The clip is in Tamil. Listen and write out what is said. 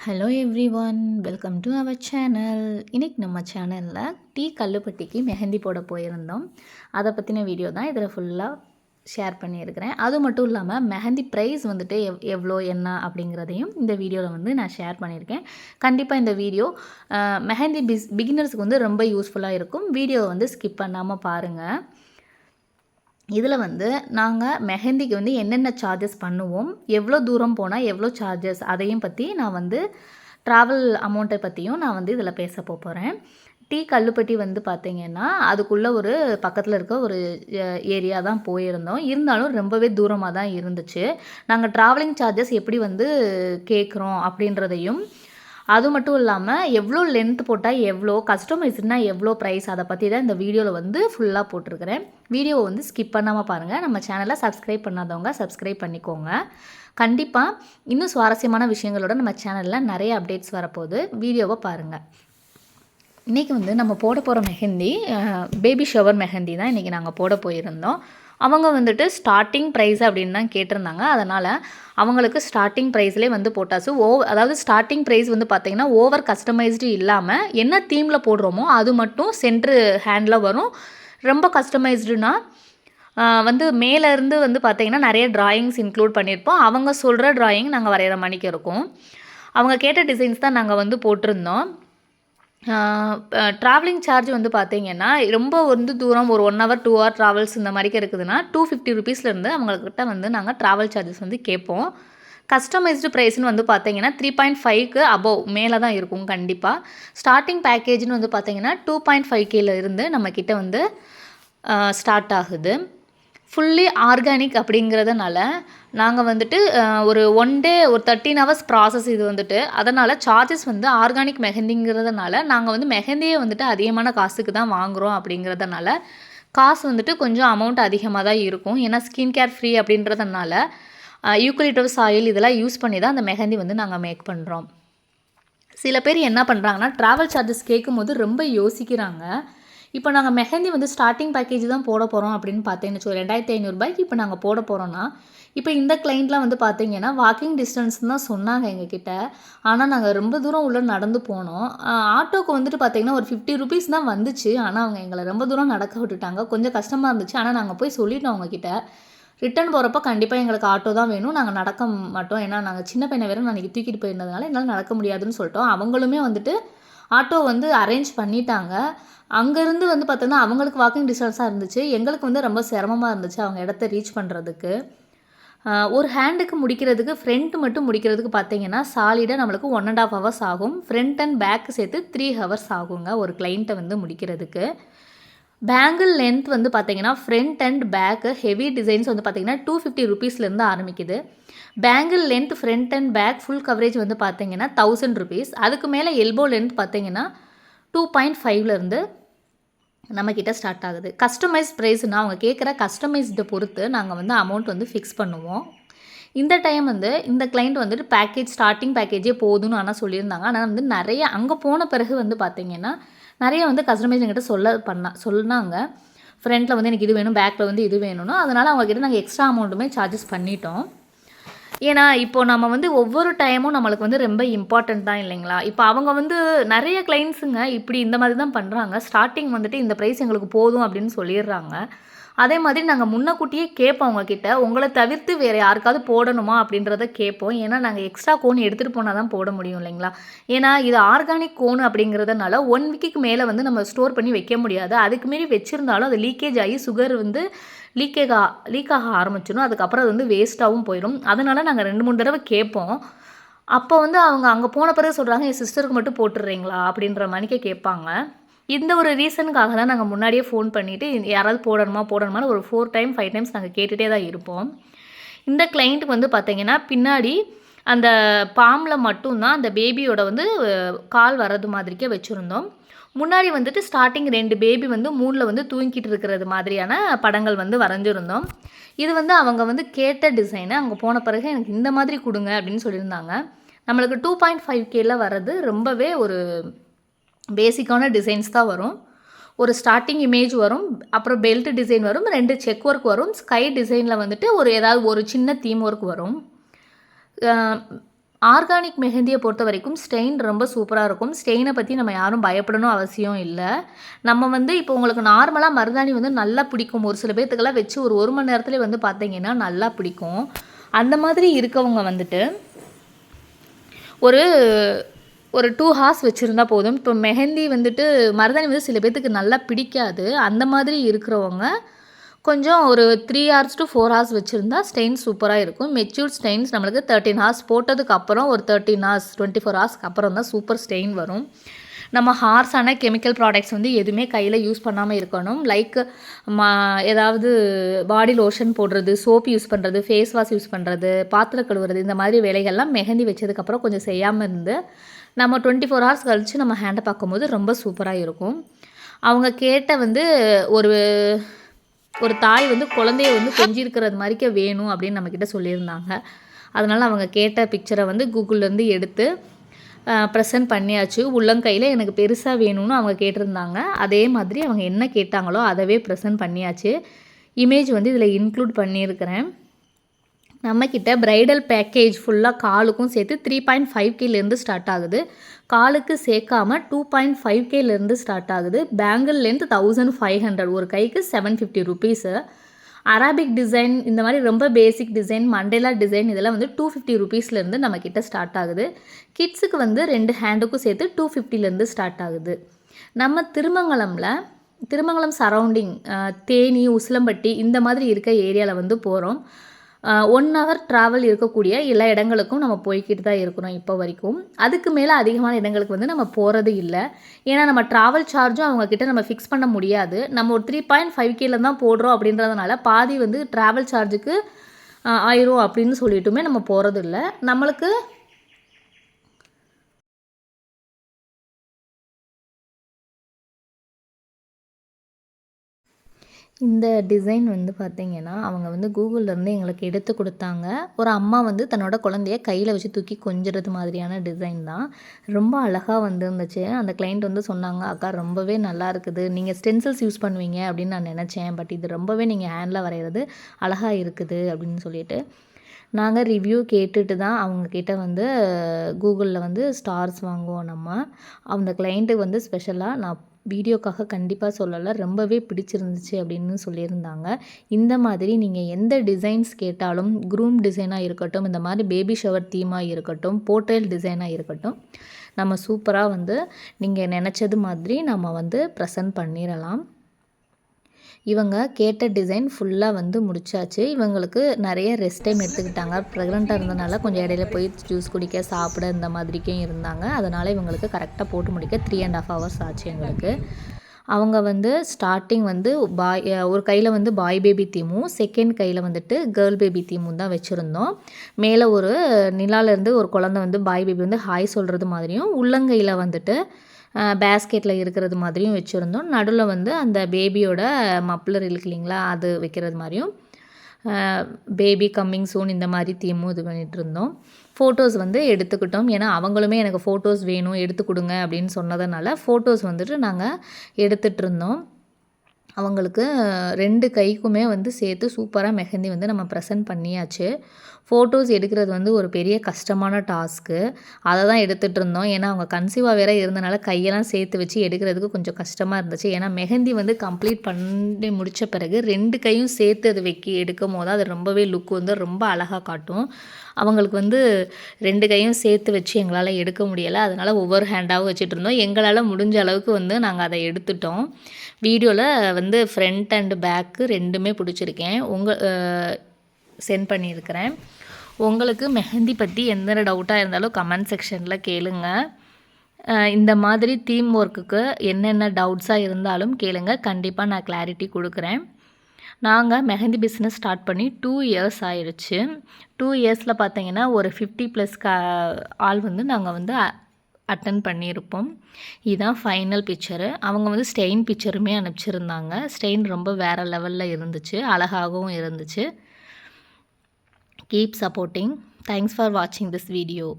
Hello everyone welcome to our channel இன்றைக்கி நம்ம சேனலில் டீ கல்லுப்பட்டிக்கு மெஹந்தி போட போயிருந்தோம். அதை பற்றின வீடியோ தான் இதில் ஃபுல்லாக ஷேர் பண்ணியிருக்கிறேன். அது மட்டும் இல்லாமல் மெஹந்தி ப்ரைஸ் வந்துட்டு எவ் எவ்வளோ என்ன அப்படிங்கிறதையும் இந்த வீடியோவில் வந்து நான் ஷேர் பண்ணியிருக்கேன். கண்டிப்பாக இந்த வீடியோ மெஹந்தி பிஸ் பிகினர்ஸுக்கு வந்து ரொம்ப யூஸ்ஃபுல்லாக இருக்கும். வீடியோவை வந்து ஸ்கிப் பண்ணாமல் பாருங்கள் இதில் வந்து நாங்கள் மெஹந்திக்கு வந்து என்னென்ன சார்ஜஸ் பண்ணுவோம் எவ்வளோ தூரம் போனால் எவ்வளோ சார்ஜஸ் அதையும் பற்றி நான் வந்து ட்ராவல் அமௌண்ட்டை பற்றியும் நான் வந்து இதில் பேச போகிறேன். டீ கல்லுப்பட்டி வந்து பார்த்திங்கன்னா அதுக்குள்ளே ஒரு பக்கத்தில் இருக்க ஒரு ஏரியா தான் போயிருந்தோம். இருந்தாலும் ரொம்பவே தூரமாக தான் இருந்துச்சு. நாங்கள் ட்ராவலிங் சார்ஜஸ் எப்படி வந்து கேட்குறோம் அப்படின்றதையும் அது மட்டும் இல்லாமல் எவ்வளோ லென்த் போட்டால் எவ்வளோ கஸ்டமைஸ்னால் எவ்வளோ ப்ரைஸ் அதை பற்றி தான் இந்த வீடியோவில் வந்து ஃபுல்லாக போட்டிருக்கிறேன். வீடியோவை வந்து ஸ்கிப் பண்ணாமல் பாருங்கள் நம்ம சேனலை சப்ஸ்கிரைப் பண்ணாதவங்க சப்ஸ்கிரைப் பண்ணிக்கோங்க. கண்டிப்பாக இன்னும் சுவாரஸ்யமான விஷயங்களோட நம்ம சேனலில் நிறைய அப்டேட்ஸ் வரப்போகுது. வீடியோவை பாருங்கள் இன்றைக்கி வந்து நம்ம போட போகிற மெஹந்தி பேபி ஷவர் மெஹந்தி தான் இன்றைக்கி நாங்கள் போட போயிருந்தோம். அவங்க வந்துட்டு ஸ்டார்டிங் ப்ரைஸ் அப்படின்னு தான் கேட்டிருந்தாங்க. அதனால் அவங்களுக்கு ஸ்டார்டிங் ப்ரைஸ்லேயே வந்து போட்டாச்சு ஓ அதாவது ஸ்டார்டிங் ப்ரைஸ் வந்து பார்த்திங்கன்னா ஓவர் கஸ்டமைஸ்டு இல்லாமல் என்ன தீமில் போடுறோமோ அது மட்டும் சென்ட்ரு ஹேண்டில் வரும். ரொம்ப கஸ்டமைஸ்டுனா வந்து மேலேருந்து வந்து பார்த்திங்கன்னா நிறைய ட்ராயிங்ஸ் இன்க்ளூட் பண்ணியிருப்போம். அவங்க சொல்கிற ட்ராயிங் நாங்கள் வரைகிற மணிக்கு இருக்கும். அவங்க கேட்ட டிசைன்ஸ் தான் நாங்கள் வந்து போட்டிருந்தோம். ட்ராவலிங் சார்ஜ் வந்து பார்த்தீங்கன்னா ரொம்ப வந்து தூரம் ஒரு one hour two hour travels இந்த மாதிரிக்கு இருக்குதுன்னா டூ ஃபிஃப்டி ருபீஸ்லேருந்து அவங்கக்கிட்ட வந்து நாங்கள் ட்ராவல் சார்ஜஸ் வந்து கேட்போம் கஸ்டமைஸ்டு ப்ரைஸ்னு வந்து பார்த்தீங்கன்னா த்ரீ பாயிண்ட் ஃபைவ்க்கு அபவ் மேலே தான் இருக்கும் கண்டிப்பாக ஸ்டார்டிங் பேக்கேஜ்னு வந்து பார்த்தீங்கன்னா டூ பாயிண்ட் ஃபைவ் கேல இருந்து நம்மக்கிட்ட வந்து ஸ்டார்ட் ஆகுது. ஃபுல்லி ஆர்கானிக் அப்படிங்கிறதுனால நாங்கள் வந்துட்டு ஒரு ஒன் டே ஒரு தேர்ட்டீன் ஹவர்ஸ் ப்ராசஸ் இது வந்துட்டு. அதனால் சார்ஜஸ் வந்து ஆர்கானிக் மெஹந்திங்கிறதுனால நாங்கள் வந்து மெஹந்தியே வந்துட்டு அதிகமான காசுக்கு தான் வாங்குகிறோம் அப்படிங்கிறதுனால காசு வந்துட்டு கொஞ்சம் அமௌண்ட் அதிகமாக தான் இருக்கும். ஏன்னா ஸ்கின் கேர் ஃப்ரீ அப்படின்றதுனால யூக்கலிட்டோஸ் ஆயில் இதெல்லாம் யூஸ் பண்ணி தான் அந்த மெஹந்தி வந்து நாங்கள் மேக் பண்ணுறோம் சில பேர் என்ன பண்ணுறாங்கன்னா ட்ராவல் சார்ஜஸ் கேட்கும்போது ரொம்ப யோசிக்கிறாங்க. இப்போ நாங்கள் மெஹந்தி வந்து ஸ்டார்டிங் பேக்கேஜ் தான் போட போகிறோம் அப்படின்னு பார்த்தீங்கன்னு வச்சுக்கோ ரெண்டாயிரத்தி ஐநூறுரூபாய்க்கு இப்போ நாங்கள் போட போகிறோன்னா இப்போ இந்த கிளைண்ட்லாம் வந்து பார்த்தீங்கன்னா வாக்கிங் டிஸ்டன்ஸ் தான் சொன்னாங்க எங்ககிட்ட. ஆனால் நாங்கள் ரொம்ப தூரம் உள்ளே நடந்து போனோம். ஆட்டோக்கு வந்துட்டு பார்த்தீங்கன்னா ஒரு ஃபிஃப்டி ருபீஸ் தான் வந்துச்சு. ஆனால் அவங்க எங்களை ரொம்ப தூரம் நடக்க விட்டுட்டாங்க. கொஞ்சம் கஷ்டமாக இருந்துச்சு. ஆனால் நாங்கள் போய் சொல்லிட்டோம் அவங்கக்கிட்ட ரிட்டர்ன் போகிறப்ப கண்டிப்பாக எங்களுக்கு ஆட்டோ தான் வேணும். நாங்கள் நடக்க மாட்டோம். ஏன்னா நாங்கள் சின்ன பையனை வேறு நான் தூக்கிட்டு போயிருந்ததுனால என்னால் நடக்க முடியாதுன்னு சொல்லிட்டோம். அவங்களுமே வந்துட்டு ஆட்டோ வந்து அரேஞ்ச் பண்ணிட்டாங்க. அங்கேருந்து வந்து பார்த்தோன்னா அவங்களுக்கு வாக்கிங் டிஸ்டன்ஸாக இருந்துச்சு. எங்களுக்கு வந்து ரொம்ப சிரமமாக இருந்துச்சு அவங்க இடத்த ரீச் பண்ணுறதுக்கு ஒரு ஹேண்டுக்கு முடிக்கிறதுக்கு ஃப்ரண்ட் மட்டும் முடிக்கிறதுக்கு பார்த்தீங்கன்னா சாலிடாக நம்மளுக்கு ஒன் அண்ட் ஆஃப் ஹவர்ஸ் ஆகும். ஃப்ரண்ட் அண்ட் பேக் சேர்த்து த்ரீ ஹவர்ஸ் ஆகுங்க ஒரு கிளைண்ட்டை வந்து முடிக்கிறதுக்கு. பேங்கிள் லென்த் வந்து பார்த்தீங்கன்னா front and back heavy designs வந்து பார்த்தீங்கன்னா டூ ஃபிஃப்டி ருபீஸ்லேருந்து ஆரம்பிக்குது. Bangle length front and back full coverage வந்து பார்த்தீங்கன்னா தௌசண்ட் ருபீஸ் அதுக்கு மேலே எல்போ லென்த் பார்த்தீங்கன்னா டூ பாயிண்ட் ஃபைவ்லேருந்து நம்மக்கிட்ட ஸ்டார்ட் ஆகுது. கஸ்டமைஸ் ப்ரைஸ்னால் அவங்க கேட்குற கஸ்டமைஸ்டை பொறுத்து நாங்கள் வந்து அமௌண்ட் வந்து ஃபிக்ஸ் பண்ணுவோம். இந்த டைம் வந்து இந்த கிளைண்ட் வந்துட்டு பேக்கேஜ் ஸ்டார்டிங் பேக்கேஜே போதும்னு ஆனால் சொல்லியிருந்தாங்க. ஆனால் வந்து நிறைய அங்கே போன பிறகு வந்து பார்த்திங்கன்னா நிறைய வந்து கஸ்டமைஸ் எங்கிட்ட சொல்ல பண்ண சொன்னாங்க. ஃப்ரண்ட்டில் வந்து எனக்கு இது வேணும் பேக்கில் வந்து இது வேணும்னா. அதனால் அவங்கக்கிட்ட நாங்கள் எக்ஸ்ட்ரா அமௌண்ட்டுமே சார்ஜஸ் பண்ணிட்டோம். ஏன்னா இப்போ நம்ம வந்து ஒவ்வொரு டைமும் நம்மளுக்கு வந்து ரொம்ப இம்பார்ட்டன்ட் தான் இல்லைங்களா? இப்போ அவங்க வந்து நிறைய கிளைண்ட்ஸுங்க இப்படி இந்த மாதிரி தான் பண்ணுறாங்க ஸ்டார்டிங் வந்துட்டு இந்த ப்ரைஸ் எங்களுக்கு போதும் அப்படின்னு சொல்லிடுறாங்க. அதே மாதிரி நாங்கள் முன்னக்கூட்டியே கேட்போம் அவங்கக்கிட்ட உங்களை தவிர்த்து வேறு யாருக்காவது போடணுமா அப்படின்றத கேட்போம். ஏன்னா நாங்கள் எக்ஸ்ட்ரா கோன் எடுத்துகிட்டு போனால் தான் போட முடியும் இல்லைங்களா? ஏன்னா இது ஆர்கானிக் கோன் அப்படிங்கிறதுனால ஒன் வீக்குக்கு மேலே வந்து நம்ம ஸ்டோர் பண்ணி வைக்க முடியாது. அதுக்கு மாரி வச்சுருந்தாலும் அது லீக்கேஜ் ஆகி சுகர் வந்து லீக்கேஜ் லீக் ஆக ஆரம்பிச்சிடும். அதுக்கப்புறம் அது வந்து வேஸ்ட்டாகவும் போயிடும். அதனால் நாங்கள் ரெண்டு மூணு தடவை கேட்போம். அப்போ வந்து அவங்க அங்கே போன பிறகு சொல்கிறாங்க என் சிஸ்டருக்கு மட்டும் போட்டுடுறீங்களா? அப்படின்ற மணிக்க கேட்பாங்க. இந்த ஒரு ரீசனுக்காக தான் நாங்கள் முன்னாடியே ஃபோன் பண்ணிவிட்டு யாராவது போடணுமா போடணுமான்னு ஒரு ஃபோர் டைம் ஃபைவ் டைம்ஸ் நாங்கள் கேட்டுகிட்டே தான் இருப்போம். இந்த கிளைண்ட்டுக்கு வந்து பார்த்தீங்கன்னா பின்னாடி அந்த பாம்பில் மட்டும்தான் அந்த பேபியோட வந்து கால் வர்றது மாதிரிக்கே வச்சுருந்தோம். முன்னாடி வந்துட்டு ஸ்டார்டிங் ரெண்டு பேபி வந்து மூணில் வந்து தூங்கிட்டு இருக்கிறது மாதிரியான படங்கள் வந்து வரைஞ்சிருந்தோம். இது வந்து அவங்க வந்து கேட்ட டிசைனு அங்கே போன பிறகு எனக்கு இந்த மாதிரி கொடுங்க அப்படின்னு சொல்லியிருந்தாங்க. நம்மளுக்கு டூ பாயிண்ட் ஃபைவ் கேல வர்றது ரொம்பவே ஒரு பேசிக்கான டிசைன்ஸ் தான் வரும். ஒரு ஸ்டார்டிங் இமேஜ் வரும் அப்புறம் பெல்ட் டிசைன் வரும் ரெண்டு செக் ஒர்க் வரும் ஸ்கை டிசைனில் வந்துட்டு ஒரு ஏதாவது ஒரு சின்ன தீம் ஒர்க் வரும். ஆர்கானிக் மெஹந்தியை பொறுத்த வரைக்கும் ஸ்டெயின் ரொம்ப சூப்பராக இருக்கும். ஸ்டெயினை பற்றி நம்ம யாரும் பயப்படணும் அவசியம் இல்லை. நம்ம வந்து இப்போ உங்களுக்கு நார்மலாக மருதாணி வந்து நல்லா பிடிக்கும். ஒரு சில பேர்த்துக்கெல்லாம் வச்சு ஒரு ஒரு மணி நேரத்துலேயே வந்து பார்த்தீங்கன்னா நல்லா பிடிக்கும். அந்த மாதிரி இருக்கவங்க வந்துட்டு ஒரு ஒரு டூ ஹார்ஸ் வச்சுருந்தா போதும். இப்போ மெஹந்தி வந்துட்டு மருதாணி வந்து சில பேர்த்துக்கு நல்லா பிடிக்காது. அந்த மாதிரி இருக்கிறவங்க கொஞ்சம் ஒரு three hours to four hours வச்சுருந்தா ஸ்டெயின் சூப்பராக இருக்கும். மெச்சூர்ட் ஸ்டெயின்ஸ் நம்மளுக்கு தேர்ட்டின் ஹார்ஸ் போட்டதுக்கு அப்புறம் ஒரு தேர்ட்டின் ஹார்ஸ் டுவெண்ட்டி ஃபோர் ஹார்ஸ்க்கு அப்புறம் தான் சூப்பர் ஸ்டெயின் வரும். நம்ம ஹார்ஸான கெமிக்கல் ப்ராடக்ட்ஸ் வந்து எதுவுமே கையில் யூஸ் பண்ணாமல் இருக்கணும். லைக் மா ஏதாவது பாடி லோஷன் போடுறது சோப் யூஸ் பண்ணுறது ஃபேஸ் வாஷ் யூஸ் பண்ணுறது பாத்திரம் கழுவுறது இந்த மாதிரி வேலைகள்லாம் மெஹந்தி வச்சதுக்கப்புறம் கொஞ்சம் செய்யாமல் இருந்து நம்ம டுவெண்ட்டி ஃபோர் ஹவர்ஸ் கழித்து நம்ம ஹேண்டை பார்க்கும்போது ரொம்ப சூப்பராக இருக்கும். அவங்க கேட்ட வந்து ஒரு ஒரு தாய் வந்து குழந்தைய வந்து கொஞ்சிருக்கிறது மாதிரிக்கே வேணும் அப்படின்னு நம்மக்கிட்ட சொல்லியிருந்தாங்க. அதனால் அவங்க கேட்ட பிக்சரை வந்து கூகுள்லேருந்து எடுத்து ப்ரெசன்ட் பண்ணியாச்சு. உள்ளங்கையில் எனக்கு பெருசாக வேணும்னு அவங்க கேட்டிருந்தாங்க. அதே மாதிரி அவங்க என்ன கேட்டாங்களோ அதவே ப்ரெசன்ட் பண்ணியாச்சு. இமேஜ் வந்து இதில் இன்க்ளூட் பண்ணியிருக்கிறேன். நம்மக்கிட்ட ப்ரைடல் பேக்கேஜ் ஃபுல்லாக காலுக்கும் சேர்த்து த்ரீ பாயிண்ட் ஃபைவ் கேலேருந்து ஸ்டார்ட் ஆகுது. காலுக்கு சேர்க்காம டூ பாயிண்ட் ஃபைவ் கேலேருந்து ஸ்டார்ட் ஆகுது. பேங்கிள்லேருந்து தௌசண்ட் ஃபைவ் ஹண்ட்ரட் ஒரு கைக்கு seven fifty rupees Arabic design இந்த மாதிரி ரொம்ப பேசிக் டிசைன் மண்டேலா டிசைன் இதெல்லாம் வந்து டூ ஃபிஃப்டி ருபீஸ்லேருந்து நம்மக்கிட்ட ஸ்டார்ட் ஆகுது. கிட்ஸுக்கு வந்து ரெண்டு ஹேண்டுக்கும் சேர்த்து டூ ஃபிஃப்டிலேருந்து ஸ்டார்ட் ஆகுது. நம்ம திருமங்கலமில் திருமங்கலம் சரௌண்டிங் தேனி உசிலம்பட்டி இந்த மாதிரி இருக்க ஏரியாவில் வந்து போகிறோம் ஒன் ஹவர் ட்ராவல் இருக்கக்கூடிய எல்லா இடங்களுக்கும் நம்ம போய்கிட்டு தான் இருக்கிறோம் இப்போ வரைக்கும். அதுக்கு மேலே அதிகமான இடங்களுக்கு வந்து நம்ம போகிறது இல்லை. ஏன்னா நம்ம ட்ராவல் சார்ஜும் அவங்கக்கிட்ட நம்ம ஃபிக்ஸ் பண்ண முடியாது. நம்ம ஒரு த்ரீ பாயிண்ட் ஃபைவ் கேல தான் போடுறோம் அப்படின்றதுனால பாதி வந்து ட்ராவல் சார்ஜுக்கு ஆயிரும் அப்படின்னு சொல்லிட்டுமே நம்ம போகிறது இல்லை. நம்மளுக்கு இந்த டிசைன் வந்து பார்த்திங்கன்னா அவங்க வந்து கூகுள்லேருந்து எங்களுக்கு எடுத்து கொடுத்தாங்க. ஒரு அம்மா வந்து தன்னோட குழந்தைய கையில் வச்சு தூக்கி கொஞ்சிறது மாதிரியான டிசைன் தான். ரொம்ப அழகாக வந்துருந்துச்சு. அந்த கிளைண்ட் வந்து சொன்னாங்க அக்கா ரொம்பவே நல்லா இருக்குது. நீங்கள் ஸ்டென்சில்ஸ் யூஸ் பண்ணுவீங்க அப்படின்னு நான் நினச்சேன். பட் இது ரொம்பவே நீங்கள் ஹேண்டில் வரைகிறது அழகாக இருக்குது அப்படின்னு சொல்லிட்டு. நாங்கள் ரிவ்யூ கேட்டுட்டு தான் அவங்கக்கிட்ட வந்து கூகுளில் வந்து ஸ்டார்ஸ் வாங்குவோம் நம்ம. அந்த கிளைண்ட்டுக்கு வந்து ஸ்பெஷலாக நான் வீடியோக்காக கண்டிப்பாக சொல்லலை. ரொம்பவே பிடிச்சிருந்துச்சு அப்படின்னு சொல்லியிருந்தாங்க. இந்த மாதிரி நீங்கள் எந்த டிசைன்ஸ் கேட்டாலும் க்ரூம் டிசைனாக இருக்கட்டும் இந்த மாதிரி பேபி ஷவர் தீமாக இருக்கட்டும் போர்ட்ரேல் டிசைனாக இருக்கட்டும் நம்ம சூப்பராக வந்து நீங்கள் நினச்சது மாதிரி நம்ம வந்து ப்ரெசன்ட் பண்ணிடலாம் இவங்க கேட்ட டிசைன் ஃபுல்லாக வந்து முடிச்சாச்சு. இவங்களுக்கு நிறைய ரெஸ்ட் டைம் எடுத்துக்கிட்டாங்க. ப்ரெக்னெண்ட்டாக இருந்தனால கொஞ்சம் இடையில போய் ஜூஸ் குடிக்க சாப்பிட இந்த மாதிரிக்கும் இருந்தாங்க. அதனால் இவங்களுக்கு கரெக்டாக போட்டு முடிக்க த்ரீ அண்ட் ஆஃப் ஹவர்ஸ் ஆச்சு எங்களுக்கு. அவங்க வந்து ஸ்டார்டிங் வந்து பாய் ஒரு கையில் வந்து பாய் பேபி தீமும் செகண்ட் கையில் வந்துட்டு கேர்ள் பேபி தீமும் தான் வச்சுருந்தோம். மேலே ஒரு நிலாலேருந்து ஒரு குழந்த வந்து பாய் பேபி வந்து ஹாய் சொல்கிறது மாதிரியும் உள்ளங்கையில் வந்துட்டு பேஸ்கெட்டில் இருக்கிறது மாதிரியும் வச்சுருந்தோம். நடுவில் வந்து அந்த பேபியோட மப்ளர் இருக்கு இல்லைங்களா அது வைக்கிறது மாதிரியும் பேபி கம்மிங் சூன் இந்த மாதிரி தீமும் இது பண்ணிகிட்டு இருந்தோம். ஃபோட்டோஸ் வந்து எடுத்துக்கிட்டோம். ஏன்னா அவங்களுமே எனக்கு ஃபோட்டோஸ் வேணும் எடுத்து கொடுங்க அப்படின்னு சொன்னதுனால ஃபோட்டோஸ் வந்துட்டு நாங்கள் எடுத்துகிட்டு இருந்தோம். அவங்களுக்கு ரெண்டு கைக்குமே வந்து சேர்த்து சூப்பராக மெஹந்தி வந்து நம்ம ப்ரெசன்ட் பண்ணியாச்சு. ஃபோட்டோஸ் எடுக்கிறது வந்து ஒரு பெரிய கஷ்டமான டாஸ்க்கு அதை தான் எடுத்துகிட்டு இருந்தோம். ஏன்னா அவங்க கன்சீவாக வேற இருந்தனால கையெல்லாம் சேர்த்து வச்சு எடுக்கிறதுக்கு கொஞ்சம் கஷ்டமாக இருந்துச்சு. ஏன்னா மெஹந்தி வந்து கம்ப்ளீட் பண்ணி முடித்த பிறகு ரெண்டு கையும் சேர்த்து அது வைக்கி எடுக்கும் போது அது ரொம்பவே லுக் வந்து ரொம்ப அழகாக காட்டும். அவங்களுக்கு வந்து ரெண்டு கையும் சேர்த்து வச்சு எங்களால் எடுக்க முடியலை. அதனால் ஒவ்வொரு ஹேண்டாகவும் வச்சுட்டு இருந்தோம். எங்களால் முடிஞ்ச அளவுக்கு வந்து நாங்கள் அதை எடுத்துட்டோம். வீடியோவில் வந்து ஃப்ரண்ட் அண்டு பேக்கு ரெண்டுமே பிடிச்சிருக்கேன். உங்கள் சென்ட் பண்ணியிருக்கிறேன். உங்களுக்கு மெஹந்தி பற்றி எந்த டவுட்டாக இருந்தாலும் கமெண்ட் செக்ஷனில் கேளுங்க. இந்த மாதிரி தீம் ஒர்க்குக்கு என்னென்ன டவுட்ஸாக இருந்தாலும் கேளுங்க. கண்டிப்பாக நான் கிளாரிட்டி கொடுக்குறேன். நாங்கள் மெஹந்தி பிஸ்னஸ் ஸ்டார்ட் பண்ணி டூ இயர்ஸ் ஆயிடுச்சு. டூ இயர்ஸில் பார்த்தீங்கன்னா ஒரு ஃபிஃப்டி ப்ளஸ் க ஆள் வந்து நாங்கள் வந்து அட்டன் பண்ணியிருப்போம். இதுதான் ஃபைனல் பிக்சரு அவங்க வந்து ஸ்டெயின் பிக்சருமே அனுப்பிச்சிருந்தாங்க. ஸ்டெயின் ரொம்ப வேறு லெவலில் இருந்துச்சு. அழகாகவும் இருந்துச்சு. Keep supporting. Thanks for watching this video.